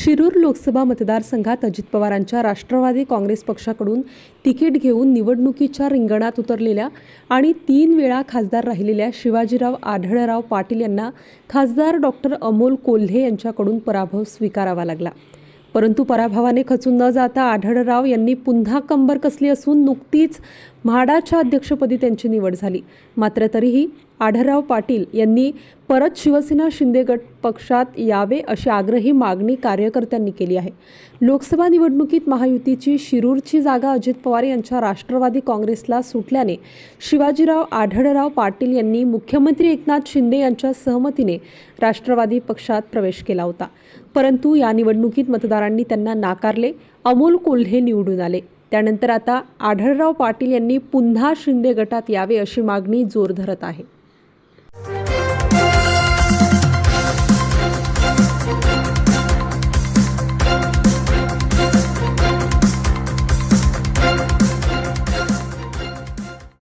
शिरूर लोकसभा मतदारसंघात अजित पवारांच्या राष्ट्रवादी काँग्रेस पक्षाकडून तिकीट घेऊन निवडणुकीच्या रिंगणात उतरलेल्या आणि तीन वेळा खासदार राहिलेल्या शिवाजीराव आढळराव पाटील यांना खासदार डॉक्टर अमोल कोल्हे यांच्याकडून पराभव स्वीकारावा लागला. परंतु पराभवाने खचून न जाता आढळराव यांनी पुन्हा कंबर कसली असून नुकतीच म्हाडाच्या अध्यक्षपदी त्यांची निवड झाली. मात्र तरीही आढळराव पाटील यांनी परत शिवसेना शिंदे गट पक्षात यावे अशी आग्रही मागणी कार्यकर्त्यांनी केली आहे. लोकसभा निवडणुकीत महायुतीची शिरूरची जागा अजित पवार यांच्या राष्ट्रवादी काँग्रेसला सुटल्याने शिवाजीराव आढळराव पाटील यांनी मुख्यमंत्री एकनाथ शिंदे यांच्या सहमतीने राष्ट्रवादी पक्षात प्रवेश केला होता. परंतु या निवडणुकीत मतदारांनी त्यांना नाकारले अमोल कोल्हे निवडून आले. त्यानंतर आता आढळराव पाटील यांनी पुन्हा शिंदे गटात यावे अशी मागणी जोर धरत आहे.